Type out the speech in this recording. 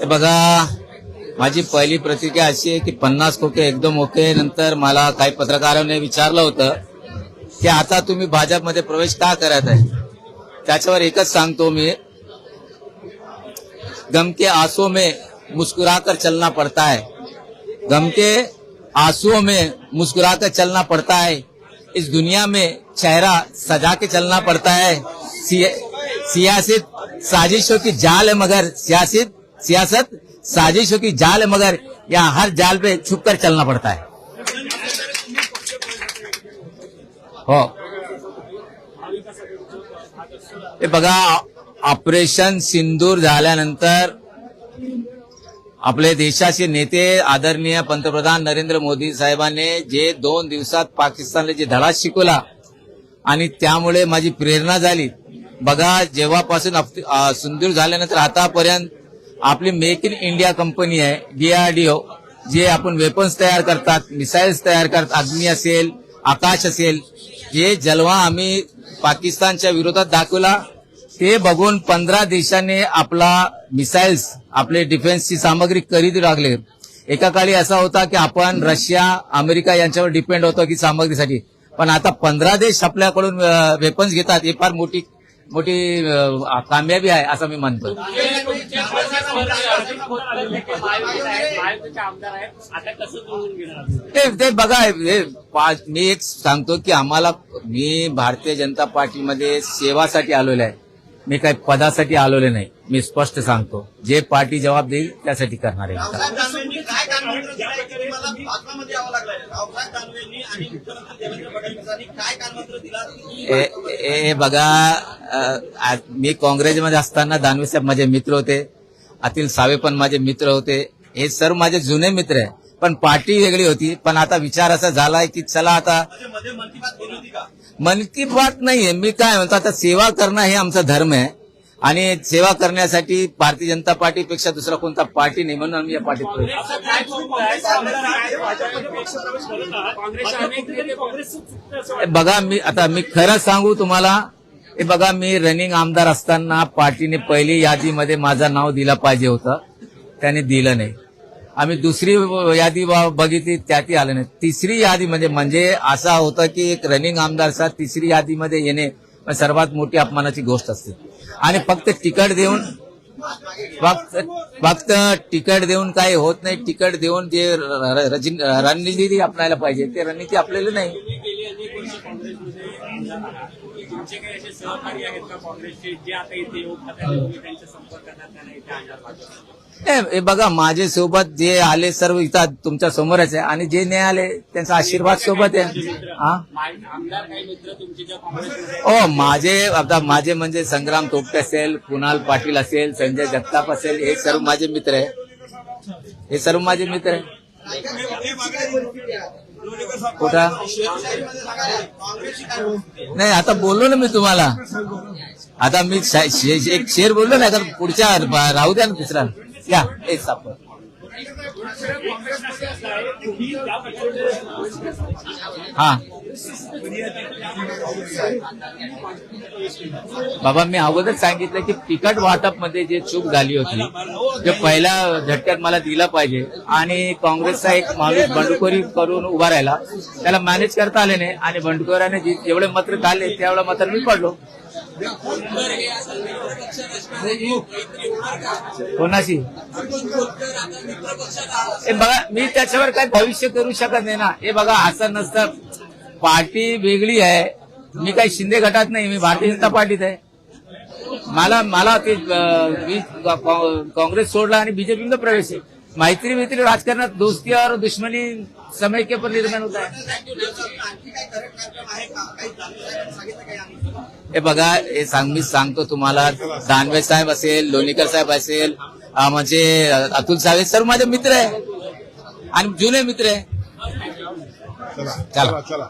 हे माझी पहिली प्रतिक्रिया अशी आहे की पन्नास खोके एकदम ओके. नंतर मला काही पत्रकारांनी विचारलं होतं की आता तुम्ही भाजपमध्ये प्रवेश का करत आहे? त्याच्यावर मी. गम के आंसुओं में मुस्कुराकर चलना पड़ता है. गम के आंसुओं में मुस्कुराकर चलना पड़ता है. इस दुनिया में चेहरा सजा के चलना पड़ता है. सिया- सियासत साजिशों की जाल है मगर सियासत सियासत साजिशों की जाल है मगर यहाँ हर जाल पे छुप कर चलना पड़ता है। हो। हे बघा ऑपरेशन सिंदूर झाल्यानंतर आपले देशाचे नेते आदरणीय पंतप्रधान नरेंद्र मोदी साहेबांनी जे दोन दिवसात पाकिस्तानला जे धडा शिकवला आणि त्यामुळे माझी प्रेरणा झाली. बघा जेव्हापासून सिंदूर झाल्यानंतर आतापर्यंत आपली मेक इन इंडिया कंपनी आहे डीआरडीओ जे आपण वेपन्स तयार करतात मिसाईल्स तयार करतात अग्नी असेल आकाश असेल जे जलवा आम्ही पाकिस्तानच्या विरोधात दाखवला. ते बघून पंधरा देशांनी आपला मिसाईल्स आपले डिफेन्सची सामग्री खरेदी लागले. एका काळी असा होता की आपण रशिया अमेरिका यांच्यावर डिपेंड होतो की सामग्रीसाठी. पण आता पंधरा देश आपल्याकडून वेपन्स घेतात ही फार मोठी मोठी कामयाबी आहे असं मी म्हणतो. ते ते बघा मी एक सांगतो की आम्हाला मी भारतीय जनता पार्टीमध्ये सेवासाठी आलेलो आहे. मी काही पदासाठी आलेलो नाही. मी स्पष्ट सांगतो. जे पार्टी जबाब देईल त्यासाठी करणार आहे. बघा मी काँग्रेसमध्ये असताना दानवे साहेब माझे मित्र होते. अतिल सावे पण माझे मित्र होते. हे सर्व माझे जुने मित्र आहे. पण पार्टी वेगळी होती. पण आता विचार असा झालाय की चला आता मन की बात नाहीये मी काय म्हणतो आता सेवा करणं हे आमचा धर्म आहे. आणि सेवा करण्यासाठी भारतीय जनता पार्टीपेक्षा दुसरा कोणता पार्टी नाही म्हणून आम्ही या पार्टीत बघा मी आता मी खरं सांगू तुम्हाला हे बघा मी रनिंग आमदार असताना पार्टीने पहिली यादीमध्ये माझं नाव दिलं पाहिजे होतं. त्याने दिलं नाही. आम्ही दुसरी यादी ब- बघितली त्यातही आलं नाही. तिसरी यादी म्हणजे म्हणजे असं होतं की एक रनिंग आमदारचा तिसरी यादीमध्ये येणे सर्वात मोठी अपमानाची गोष्ट असते. आणि फक्त तिकट देऊन फक्त फक्त तिकीट देऊन काही होत नाही. तिकट देऊन जे र- र- रणनीती अपनायला पाहिजे. ते रणनीती आपल्याला नाही तुम्ही गेली अनेक वर्ष काँग्रेसमध्ये आमदार आहात तुमचे काही असे सहकारी आहेत का काँग्रेसचे जे आता इथे तुम्ही त्यांच्या संपर्कात आहात, त्यांना इथे आणणार भाजप हे हे बघा माझे सोबत जे आले सर्व इथं तुमच्या समोरच आहे. आणि जे नाही आले त्यांचा आशीर्वाद सोबत आहे. हा? ओ माझे आता माझे म्हणजे संग्राम तोपटे असेल कुणाल पाटील असेल संजय जगताप असेल हे सर्व माझे मित्र आहे हे सर्व माझे मित्र आहे कुठं? नाही आता बोललो ना मी तुम्हाला. आता मी एक शेर बोललो ना आता पुढच्या राहू द्या ना दुसरा. या हे सापड हा. बाबा मी अगोदर सांगितलं की तिकट वाटपमध्ये जे चूक झाली होती जे पहिल्या झटक्यात मला दिला पाहिजे आणि काँग्रेसचा एक माणूस बंडखोरी करून उभा राहिला त्याला मॅनेज करता आले नाही आणि बंडखोराने जेवढे मत्र काढले तेवढ्या मात्र मी पडलो. कोणाशी? बघा मी त्याच्यावर काय भविष्य करू शकत नाही ना. हे बघा असं नसतं पार्टी वेगळी आहे. मी काही शिंदे गटात नाही मी भारतीय जनता पार्टीत आहे. मला मला ते काँग्रेस सोडला आणि बीजेपीमध्ये प्रवेश आहे. मैत्री मैत्री राजकारणात दोस्ती और दुश्मनी समय के पर निर्माण होता आहे. हे बघा हे सांग मी सांगतो तुम्हाला. दानवे साहेब असेल लोणीकर साहेब असेल म्हणजे अतुल साहेब सर्व माझे मित्र आहे. आणि जुने मित्र आहे. चला चला